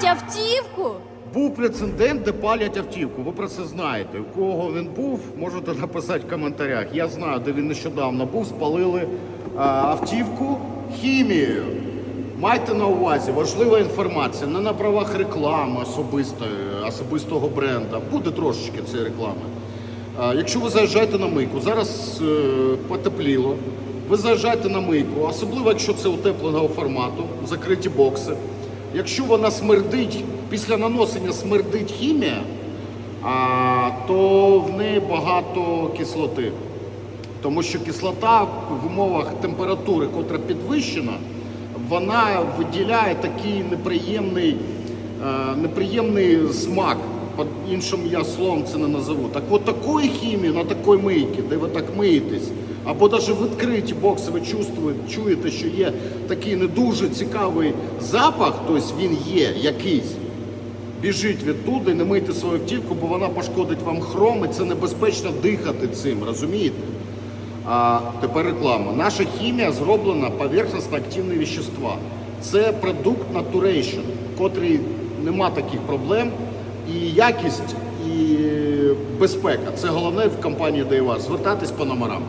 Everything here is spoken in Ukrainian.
палять автівку? Був прецедент, де палять автівку. Ви про це знаєте. У кого він був, можете написати в коментарях. Я знаю, де він нещодавно був, спалили а, автівку хімією. Майте на увазі, важлива інформація, не на правах реклами особистої, особистого бренда. Буде трошечки цієї реклами. А, Якщо ви заїжджаєте на мийку, зараз е, потепліло, ви заїжджаєте на мийку, особливо якщо це утепленого формату, закриті бокси. Якщо вона смердить, після наносення смердить хімія, а, то в неї багато кислоти. Тому що кислота в умовах температури, котра підвищена, вона виділяє такий неприємний, неприємний смак. По іншим я словом це не назову. Так от такої хімії на такої мийки, де ви так миєтесь, або навіть в відкриті бокси ви чувствуєте, чуєте, що є такий не дуже цікавий запах, тобто він є якийсь. Біжіть відтуди, не мийте свою автівку, бо вона пошкодить вам хром, і це небезпечно дихати цим, розумієте? А тепер реклама. Наша хімія зроблена поверхностно активні вещества. Це продукт Naturation, котрий нема таких проблем. І якість, і безпека. Це головне в компанії Dayvar. звертатись по номерам.